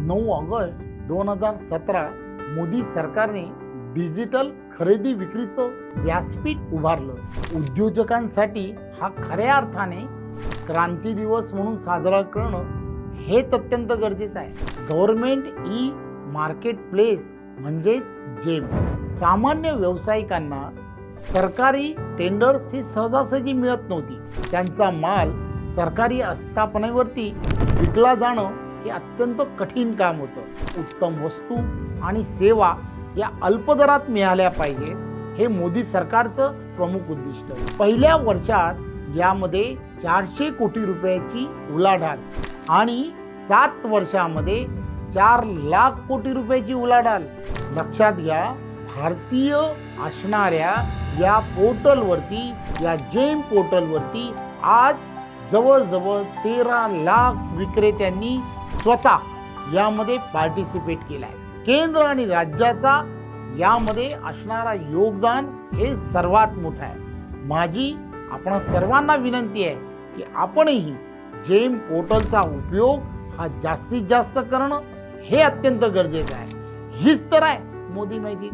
नऊ ऑगस्ट दोन हजार सतरा मोदी सरकारने डिजिटल खरेदी विक्रीचं व्यासपीठ उभारलं. उद्योजकांसाठी हा खऱ्या अर्थाने क्रांती दिवस म्हणून साजरा करणं हेच अत्यंत गरजेचं आहे. गव्हर्नमेंट ई मार्केट प्लेस म्हणजेच जेम. सामान्य व्यावसायिकांना सरकारी टेंडर्स ही सहजासहजी मिळत नव्हती. त्यांचा माल सरकारी आस्थापनेवरती विकला जाणं हे अत्यंत कठीण काम होतं. उत्तम वस्तू आणि सेवा या अल्पदरात मिळाल्या पाहिजे हे मोदी सरकारचं प्रमुख उद्दिष्ट. पहिल्या वर्षात यामध्ये चारशे कोटी रुपयाची उलाढाल आणि सात वर्षामध्ये चार लाख कोटी रुपयाची उलाढाल. लक्षात घ्या भारतीय असणाऱ्या या पोर्टलवरती या जेम पोर्टलवरती आज जवळजवळ तेरा लाख विक्रेत्यांनी स्वतः यामध्ये पार्टिसिपेट केलाय. आहे केंद्र आणि राज्याचा यामध्ये असणारा योगदान हे सर्वात मोठं आहे. माझी आपण सर्वांना विनंती आहे की आपणही जेम पोर्टलचा उपयोग हा जास्तीत जास्त करणं हे अत्यंत गरजेचं आहे. हीच तर आहे मोदी माहिती